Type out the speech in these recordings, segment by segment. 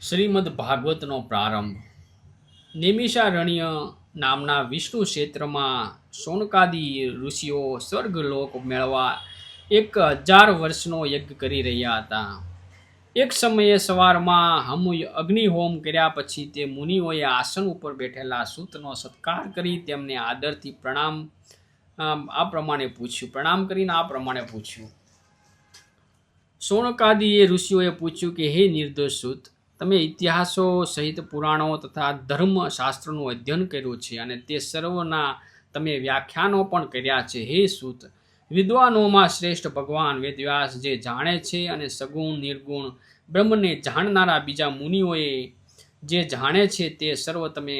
શ્રીમદ ભાગવતનો પ્રારંભ. નિમિષારણ્ય નામના વિષ્ણુ ક્ષેત્રમાં સોનકાદી ઋષિઓ સ્વર્ગલોક મેળવા એક હજાર વર્ષનો યજ્ઞ કરી રહ્યા હતા. એક સમયે સવારમાં હમુ અગ્નિહોમ કર્યા પછી તે મુનિઓએ આસન ઉપર બેઠેલા સૂતનો સત્કાર કરી તેમને આદરથી પ્રણામ આ પ્રમાણે પૂછ્યું. પ્રણામ કરીને આ પ્રમાણે પૂછ્યું. સોનકાદીએ ઋષિઓએ પૂછ્યું કે, હે નિર્દોષ સૂત તમે ઇતિહાસો સહિત પુરાણો તથા ધર્મ શાસ્ત્રનું અધ્યયન કર્યું છે અને તે સર્વના તમે વ્યાખ્યાનો પણ કર્યા છે. હે સૂત, વિદ્વાનોમાં શ્રેષ્ઠ ભગવાન વેદવ્યાસ જે જાણે છે અને સગુણ, નિર્ગુણ બ્રહ્મને જાણનારા બીજા મુનિઓએ જે જાણે છે તે સર્વ તમે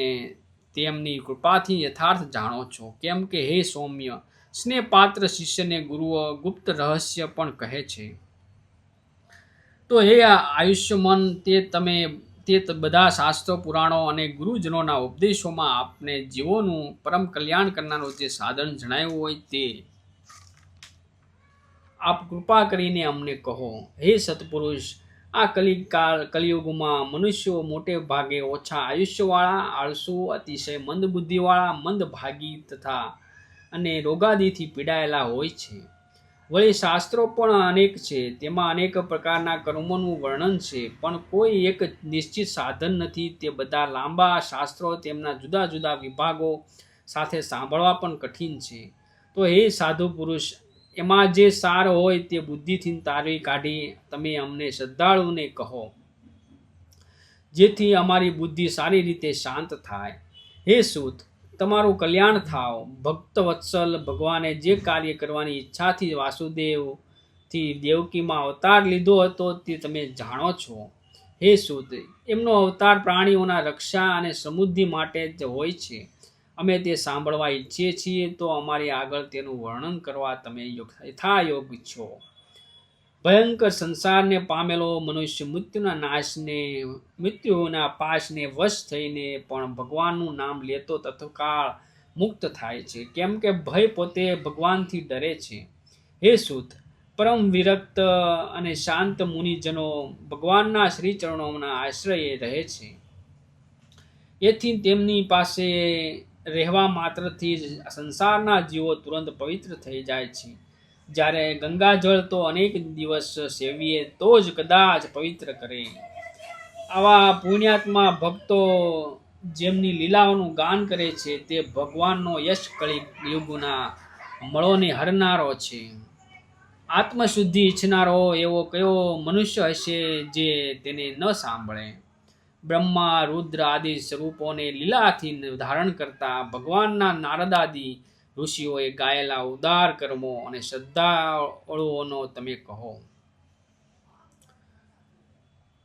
તેમની કૃપાથી યથાર્થ જાણો છો. કેમ કે હે સૌમ્ય, સ્નેહપાત્ર શિષ્યને ગુરુઓ ગુપ્ત રહસ્ય પણ કહે છે. તો હે આયુષ્યમન તે તમે, તે બધા શાસ્ત્રો, પુરાણો અને ગુરુજનોના ઉપદેશોમાં આપને જીવોનું પરમ કલ્યાણ કરનારું જે સાધન જણાવ્યું હોય તે આપ કૃપા કરીને અમને કહો. હે સત્પુરુષ, આ કલિકાળ, કલિયુગમાં મનુષ્યો મોટે ભાગે ઓછા આયુષ્યવાળા, આળસુ, અતિશય મંદબુદ્ધિવાળા મંદભાગી તથા અને રોગાદીથી પીડાયેલા હોય છે. વળી શાસ્ત્રો પણ અનેક છે. તેમાં અનેક પ્રકારના કર્મોનું વર્ણન છે, પણ કોઈ એક નિશ્ચિત સાધન નથી. તે બધા લાંબા શાસ્ત્રો તેમના જુદા જુદા વિભાગો સાથે સાંભળવા પણ કઠિન છે. તો હે સાધુ પુરુષ, એમાં જે સાર હોય તે બુદ્ધિથી તારવી કાઢી તમે અમને શ્રદ્ધાળુને કહો. જેથી અમારી બુદ્ધિ સારી રીતે શાંત થાય. હે સૂત તમારું કલ્યાણ થાવ. ભક્ત વત્સલ ભગવાને જે કાર્ય કરવાની ઈચ્છાથી વાસુદેવથી દેવકીમાં અવતાર લીધો હતો તે તમે જાણો છો. હે સૂત એમનો અવતાર પ્રાણીઓના રક્ષા અને સમૃદ્ધિ માટે જ હોય છે. અમે તે સાંભળવા ઈચ્છીએ છીએ, તો અમારી આગળ તેનું વર્ણન કરવા તમે યથાયોગ છો. ભયંકર સંસારને પામેલો મનુષ્ય મૃત્યુના નાશને, મૃત્યુના પાશને વશ થઈને પણ ભગવાનનું નામ લેતો તત્કાળ મુક્ત થાય છે. કેમ કે ભય પોતે ભગવાનથી ડરે છે. હે સૂત, પરમ વિરક્ત અને શાંત મુનિજનો ભગવાનના શ્રી ચરણોના આશ્રયે રહે છે. એથી તેમની પાસે રહેવા માત્રથી જ સંસારના જીવો તુરંત પવિત્ર થઈ જાય છે. જ્યારે ગંગાજળ તો અનેક દિવસ સેવીએ, તો જ કદાચ પવિત્ર કરે. આવા પુણ્યાત્મા ભક્તો જેમની લીલાઓનું ગાન કરે છે, તે ભગવાનનો યશ કળી યુગના મળોને હરનારો છે. આત્મશુદ્ધિ ઈચ્છનારો એવો કયો મનુષ્ય હશે જે તેને ન સાંભળે? બ્રહ્મા, રુદ્ર આદિ સ્વરૂપોને લીલાથી ધારણ કરતા ભગવાનના નારદાદી ઋષિઓએ ગાયેલા ઉદાર કર્મો અને શ્રદ્ધાળુઓનો તમે કહો.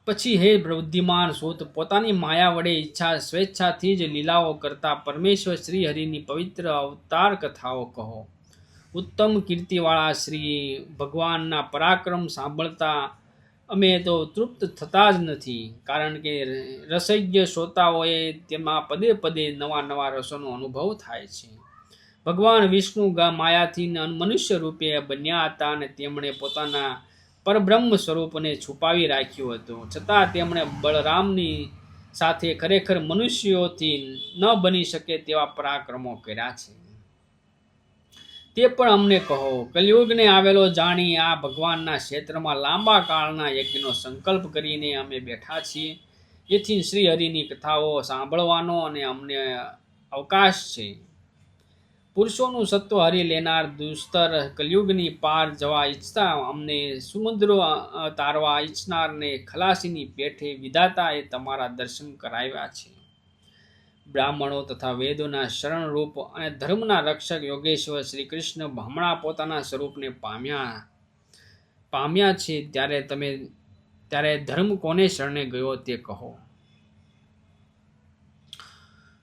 પછી હે બુદ્ધિમાન સૂત પોતાની માયા વડે ઈચ્છા, સ્વેચ્છાથી જ લીલાઓ કરતા પરમેશ્વર શ્રી હરિની પવિત્ર અવતાર કથાઓ કહો. ઉત્તમ કીર્તિવાળા શ્રી ભગવાનના પરાક્રમ સાંભળતા અમે તો તૃપ્ત થતા જ નથી, કારણ કે રસૈજ્ઞ શ્રોતાઓએ તેમાં પદે પદે નવા નવા રસોનો અનુભવ થાય છે. ભગવાન વિષ્ણુ ગા માયાથી મનુષ્ય રૂપે બન્યા હતા અને તેમણે પોતાના પરબ્રહ્મ સ્વરૂપને છુપાવી રાખ્યું હતું. છતાં તેમણે બળરામની સાથે ખરેખર મનુષ્યોથી ન બની શકે તેવા પરાક્રમો કર્યા છે. તે પણ અમને કહો, કલયુગને આવેલો જાણી આ ભગવાનના ક્ષેત્રમાં લાંબા કાળના યજ્ઞનો સંકલ્પ કરીને અમે બેઠા છીએ. જેથી શ્રી હરિની કથાઓ સાંભળવાનો અને અમને અવકાશ છે. પુરુષોનું સત્વ હરી લેનાર દુસ્તર કલયુગની પાર જવા ઈચ્છતા અમને સમુદ્ર તારવા ઈચ્છનારને ખલાસીની પેઠે વિધાતાએ તમારા દર્શન કરાવ્યા છે. બ્રાહ્મણો તથા વેદોના શરણરૂપ અને ધર્મના રક્ષક યોગેશ્વર શ્રી કૃષ્ણ હમણાં પોતાના સ્વરૂપને પામ્યા પામ્યા છે ત્યારે તમે, ત્યારે ધર્મ કોને શરણે ગયો તે કહો.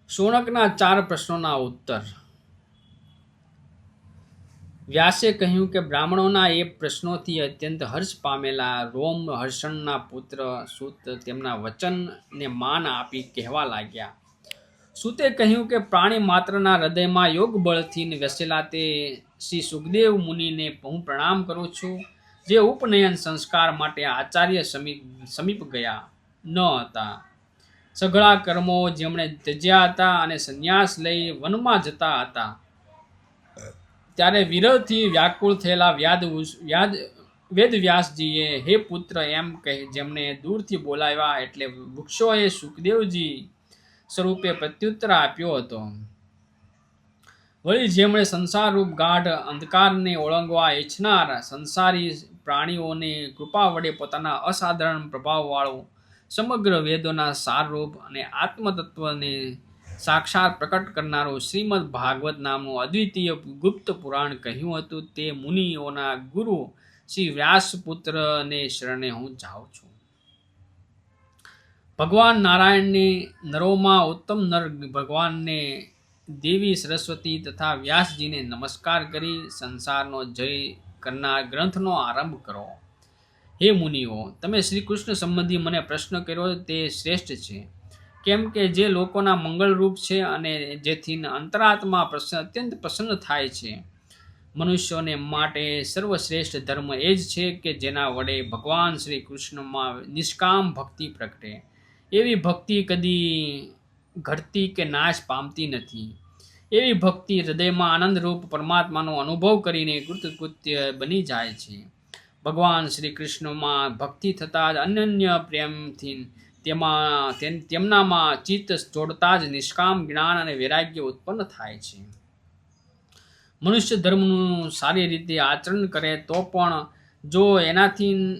શોણકના ચાર પ્રશ્નોના ઉત્તર. વ્યાસે કહ્યું કે બ્રાહ્મણોના એ પ્રશ્નોથી અત્યંત હર્ષ પામેલા રોમ હર્ષણના પુત્ર સૂત તેમના વચનને માન આપી કહેવા લાગ્યા. સૂતે કહ્યું કે પ્રાણી માત્રના હૃદયમાં યોગ બળથી વસેલા તે શ્રી સુખદેવ મુનિને હું પ્રણામ કરું છું, જે ઉપનયન સંસ્કાર માટે આચાર્ય સમીપ સમીપ ગયા ન હતા. સઘળા કર્મો જેમણે ત્યજ્યા હતા અને સંન્યાસ લઈ વનમાં જતા હતા. ત્યારે વિરહથી વ્યાકુળ થયેલા વ્યાદ વ્યાદ વેદવ્યાસજીએ હે પુત્ર, એમ કહે જેમને દૂરથી બોલાવ્યા એટલે વૃક્ષોએ સુખદેવજી સ્વરૂપે પ્રત્યુત્તર આપ્યો હતો. વળી જેમણે સંસારરૂપ ગાઢ અંધકારને ઓળંગવા ઈચ્છનાર સંસારી પ્રાણીઓને કૃપા વડે પોતાના અસાધારણ પ્રભાવવાળો સમગ્ર વેદોના સારરૂપ અને આત્મતત્વને સાક્ષાત પ્રકટ કરનારું શ્રીમદ ભાગવત નામનું અદ્વિતીય ગુપ્ત પુરાણ કહ્યું હતું. તે મુનિઓના ગુરુ શ્રી વ્યાસપુત્રને શરણે હું જાઉં છું. ભગવાન નારાયણની નરોમાં ઉત્તમ નર ભગવાનને દેવી સરસ્વતી તથા વ્યાસજીને નમસ્કાર કરી સંસારનો જય કરનાર ગ્રંથનો આરંભ કરો. હે મુનિઓ, તમે શ્રી કૃષ્ણ સંબંધી મને પ્રશ્ન કર્યો તે શ્રેષ્ઠ છે. કેમ કે જે લોકોના મંગળરૂપ છે અને જેથી અંતરાત્મા પ્રસન્ન, અત્યંત પ્રસન્ન થાય છે. મનુષ્યોને માટે સર્વશ્રેષ્ઠ ધર્મ એ જ છે કે જેના વડે ભગવાન શ્રી કૃષ્ણમાં નિષ્કામ ભક્તિ પ્રગટે. એવી ભક્તિ કદી ઘટતી કે નાશ પામતી નથી. એવી ભક્તિ હૃદયમાં આનંદરૂપ પરમાત્માનો અનુભવ કરીને કૃતકૃત્ય બની જાય છે. ભગવાન શ્રી કૃષ્ણમાં ભક્તિ થતાં જ અનન્ય પ્રેમથી તેમાં તેમ- તેમનામાં ચિત્ત જોડતા જ નિષ્કામ, જ્ઞાન અને વૈરાગ્ય ઉત્પન્ન થાય છે. મનુષ્ય ધર્મનું સારી રીતે આચરણ કરે તો પણ જો એનાથી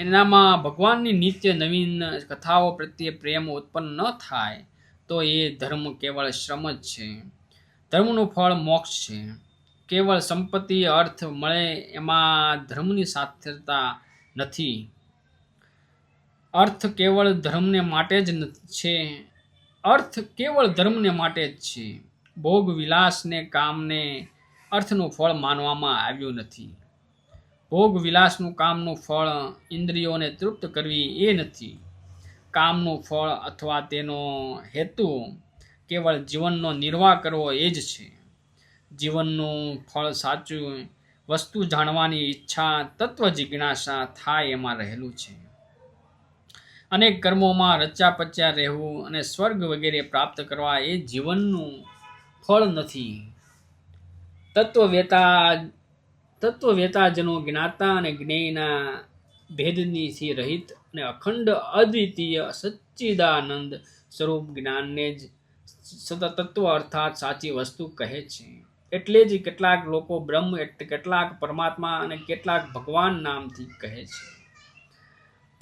એનામાં ભગવાનની નિત્ય નવીન કથાઓ પ્રત્યે પ્રેમ ઉત્પન્ન ન થાય, તો એ ધર્મ કેવળ શ્રમ જ છે. ધર્મનું ફળ મોક્ષ છે. કેવળ સંપત્તિ, અર્થ મળે એમાં ધર્મની સાર્થકતા નથી. અર્થ કેવળ ધર્મને માટે જ છે. અર્થ કેવળ ધર્મને માટે જ છે. ભોગ વિલાસને કામને અર્થનું ફળ માનવામાં આવ્યું નથી. ભોગ વિલાસનું કામનું ફળ ઇન્દ્રિયોને તૃપ્ત કરવી એ નથી. કામનું ફળ અથવા તેનો હેતુ કેવળ જીવનનો નિર્વાહ કરવો એ જ છે. જીવનનું ફળ સાચું વસ્તુ જાણવાની ઈચ્છા તત્વ જિજ્ઞાસા થાય એમાં રહેલું છે. અનેક કર્મોમાં રચ્યા પચ્યા રહેવું અને સ્વર્ગ વગેરે પ્રાપ્ત કરવા એ જીવનનું ફળ નથી. તત્વવેતા, તત્વવેતાજનો જ્ઞાતા અને જ્ઞેયના ભેદનીથી રહિત અને અખંડ અદ્વિતીય સચ્ચિદાનંદ સ્વરૂપ જ્ઞાનને જ સતત તત્વ અર્થાત સાચી વસ્તુ કહે છે. એટલે જ કેટલાક લોકો બ્રહ્મ કેટલાક પરમાત્મા અને કેટલાક ભગવાન નામથી કહે છે.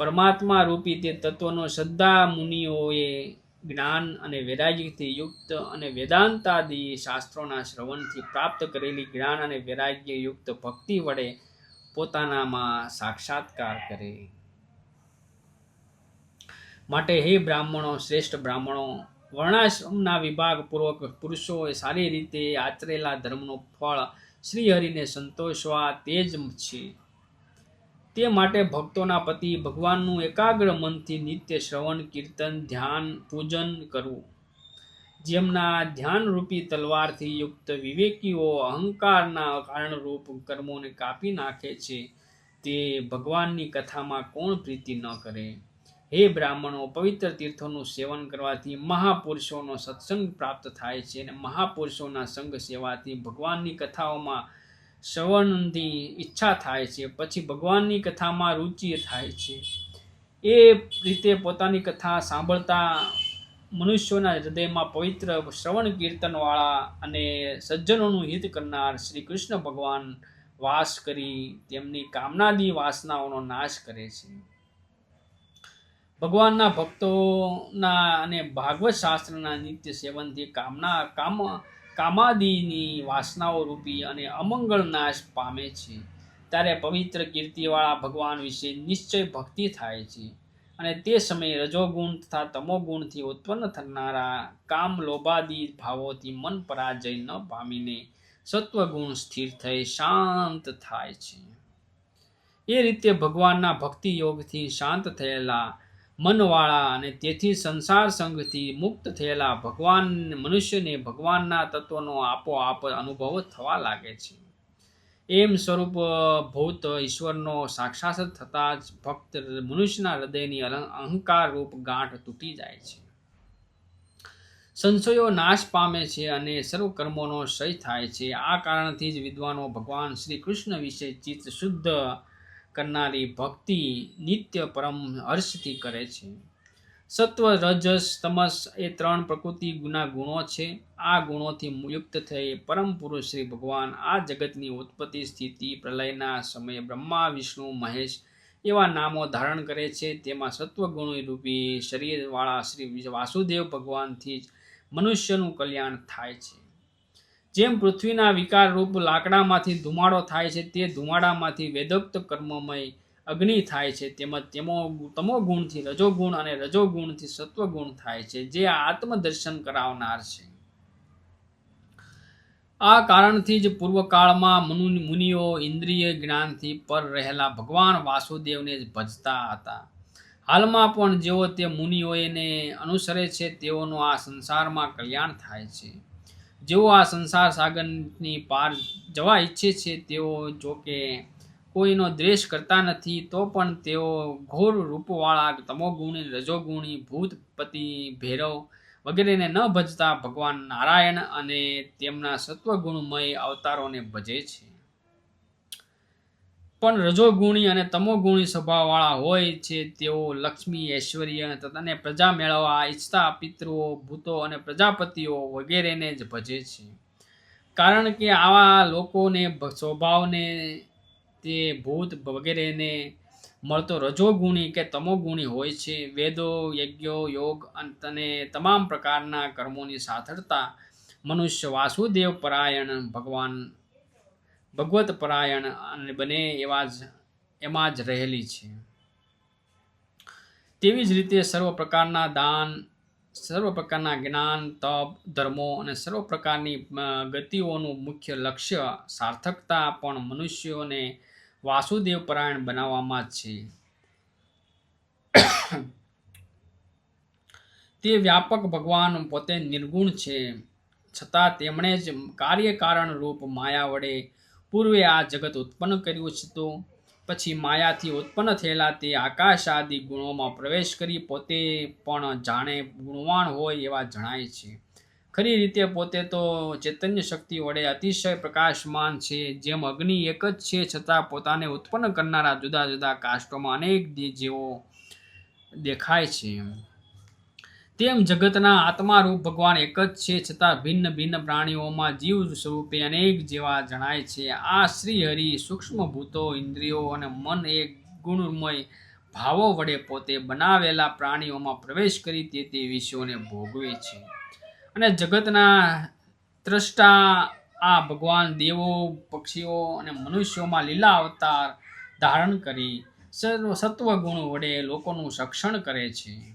પરમાત્મા રૂપી તે તત્વનો શ્રદ્ધા મુનિઓએ જ્ઞાન અને વૈરાગ્યથી યુક્ત અને વેદાંતાદિ શાસ્ત્રોના શ્રવણથી પ્રાપ્ત કરેલી જ્ઞાન અને વૈરાગ્ય યુક્ત ભક્તિ વડે પોતાનામાં સાક્ષાત્કાર કરે. માટે હે બ્રાહ્મણો, શ્રેષ્ઠ બ્રાહ્મણો, વર્ણાશ્રમના વિભાગપૂર્વક પુરુષોએ સારી રીતે આચરેલા ધર્મનો ફળ શ્રીહરિને સંતોષવા તે જ છે. તે માટે ભક્તોના પતિ ભગવાનનું એકાગ્ર મનથી નિત્ય શ્રવણ, કીર્તન, ધ્યાન, પૂજન કરવું. જેમના ધ્યાનરૂપી તલવારથી યુક્ત વિવેકીઓ અહંકારના કારણરૂપ કર્મોને કાપી નાખે છે, તે ભગવાનની કથામાં કોણ પ્રીતિ ન કરે? હે બ્રાહ્મણો, પવિત્ર તીર્થોનું સેવન કરવાથી મહાપુરુષોનો સત્સંગ પ્રાપ્ત થાય છે અને મહાપુરુષોના સંગ સેવાથી ભગવાનની કથાઓમાં શ્રવણની ઈચ્છા થાય છે, પછી ભગવાનની કથામાં રુચિ થાય છે. એ રીતે પોતાની કથા સાંભળતા મનુષ્યોના હૃદયમાં પવિત્ર શ્રવણ કીર્તનવાળા અને સજ્જનોનું હિત કરનાર શ્રી કૃષ્ણ ભગવાન વાસ કરી તેમની કામનાદી વાસનાઓનો નાશ કરે છે. ભગવાનના ભક્તોના અને ભાગવત શાસ્ત્રના નિત્ય સેવનથી કામના કામ કામાદિની વાસનાઓ રૂપી અને અમંગળ નાશ પામે છે. ત્યારે પવિત્ર કીર્તિવાળા ભગવાન વિશે નિશ્ચય ભક્તિ થાય છે અને તે સમયે રજોગુણ તથા તમોગુણથી ઉત્પન્ન થનારા કામ લોભાદી ભાવોથી મન પરાજય ન પામીને સત્વગુણ સ્થિર થઈ શાંત થાય છે. એ રીતે ભગવાનના ભક્તિ યોગથી શાંત થયેલા મનવાળા અને તેથી સંસાર સંઘથી મુક્ત થયેલા ભગવાન મનુષ્યને ભગવાનના તત્વનો આપોઆપ અનુભવ થવા લાગે છે. એમ સ્વરૂપ ભૂત ઈશ્વરનો સાક્ષાત થતાં જ ભક્ત મનુષ્યના હૃદયની અહંકાર રૂપ ગાંઠ તૂટી જાય છે. સંશયો નાશ પામે છે અને સર્વ કર્મોનો ક્ષય થાય છે. આ કારણથી જ વિદ્વાનો ભગવાન શ્રી કૃષ્ણ વિશે ચિત્ત શુદ્ધ કરનારી ભક્તિ નિત્ય પરમ હર્ષથી કરે છે. સત્વ, રજસ, તમસ એ ત્રણ પ્રકૃતિ ગુના ગુણો છે. આ ગુણોથી યુક્ત થઈ પરમ પુરુષ શ્રી ભગવાન આ જગતની ઉત્પત્તિ સ્થિતિ પ્રલયના સમયે બ્રહ્મા, વિષ્ણુ, મહેશ એવા નામો ધારણ કરે છે. તેમાં સત્વગુણ રૂપી શરીરવાળા શ્રી વાસુદેવ ભગવાનથી જ મનુષ્યનું કલ્યાણ થાય છે. જેમ પૃથ્વીના વિકાર રૂપ લાકડામાંથી ધુમાડો થાય છે, તે ધુમાડામાંથી વેદોક્ત કર્મમય અગ્નિ થાય છે. તેમજ તેમો તમો ગુણથી રજોગુણ અને રજોગુણથી સત્વગુણ થાય છે, જે આત્મદર્શન કરાવનાર છે. આ કારણથી જ પૂર્વકાળમાં મનુ, મુનિઓ ઇન્દ્રિય જ્ઞાનથી પર રહેલા ભગવાન વાસુદેવને જ ભજતા હતા. હાલમાં પણ જેઓ તે મુનિઓને અનુસરે છે, તેઓનું આ સંસારમાં કલ્યાણ થાય છે. જેઓ આ સંસાર સાગરની પાર જવા ઈચ્છે છે, તેઓ જોકે કોઈનો દ્વેષ કરતા નથી, તો પણ તેઓ ઘોર રૂપવાળા, તમોગુણી, રજોગુણી, ભૂતપતિ, ભૈરવ વગેરેને ન ભજતા ભગવાન નારાયણ અને તેમના સત્વગુણમય અવતારોને ભજે છે. પણ રજોગુણી અને તમોગુણી સ્વભાવવાળા હોય છે તેઓ લક્ષ્મી, ઐશ્વર્ય અને પ્રજા મેળવવા ઈચ્છતા પિતૃઓ, ભૂતો અને પ્રજાપતિઓ વગેરેને જ ભજે છે. કારણ કે આવા લોકોને સ્વભાવને તે ભૂત વગેરેને મળતો રજોગુણી કે તમોગુણી હોય છે. વેદો, યજ્ઞો, યોગ અને તમામ પ્રકારના કર્મોની સાથળતા મનુષ્ય વાસુદેવ પરાયણ ભગવાન ભગવત પરાયણ અને બને એવા જ, એમાં જ રહેલી છે. તેવી જ રીતે સર્વ પ્રકારના દાન, સર્વ પ્રકારના જ્ઞાન, તપ, ધર્મો અને સર્વ પ્રકારની ગતિઓનું મુખ્ય લક્ષ્ય સાર્થકતા પણ મનુષ્યોને વાસુદેવ પરાયણ બનાવવામાં જ છે. તે વ્યાપક ભગવાન પોતે નિર્ગુણ છે. છતાં તેમણે જ કાર્યકારણ રૂપ માયા વડે પૂર્વે આ જગત ઉત્પન્ન કર્યું છે તો પછી માયાથી ઉત્પન્ન થયેલા તે આકાશ આદિ ગુણોમાં પ્રવેશ કરી પોતે પણ જાણે ગુણવાન હોય એવા જણાય છે. ખરી રીતે પોતે તો ચૈતન્ય શક્તિ વડે અતિશય પ્રકાશમાન છે, જેમ અગ્નિ એક જ છે, છતાં પોતાને ઉત્પન્ન કરનારા જુદા જુદા કાષ્ટોમાં અનેક જેવો દેખાય છે. તેમ જગતના આત્મારૂપ ભગવાન એક જ છે, છતાં ભિન્ન ભિન્ન પ્રાણીઓમાં જીવ સ્વરૂપે અનેક જેવા જણાય છે. આ શ્રી હરિ સૂક્ષ્મ ભૂતો, ઇન્દ્રિયો અને મન એક ગુણમય ભાવો વડે પોતે બનાવેલા પ્રાણીઓમાં પ્રવેશ કરી તે તે વિષયોને ભોગવે છે. અને જગતના ત્રષ્ટા આ ભગવાન દેવો, પક્ષીઓ અને મનુષ્યોમાં લીલા અવતાર ધારણ કરી સર્વ સત્વગુણ વડે લોકોનું રક્ષણ કરે છે.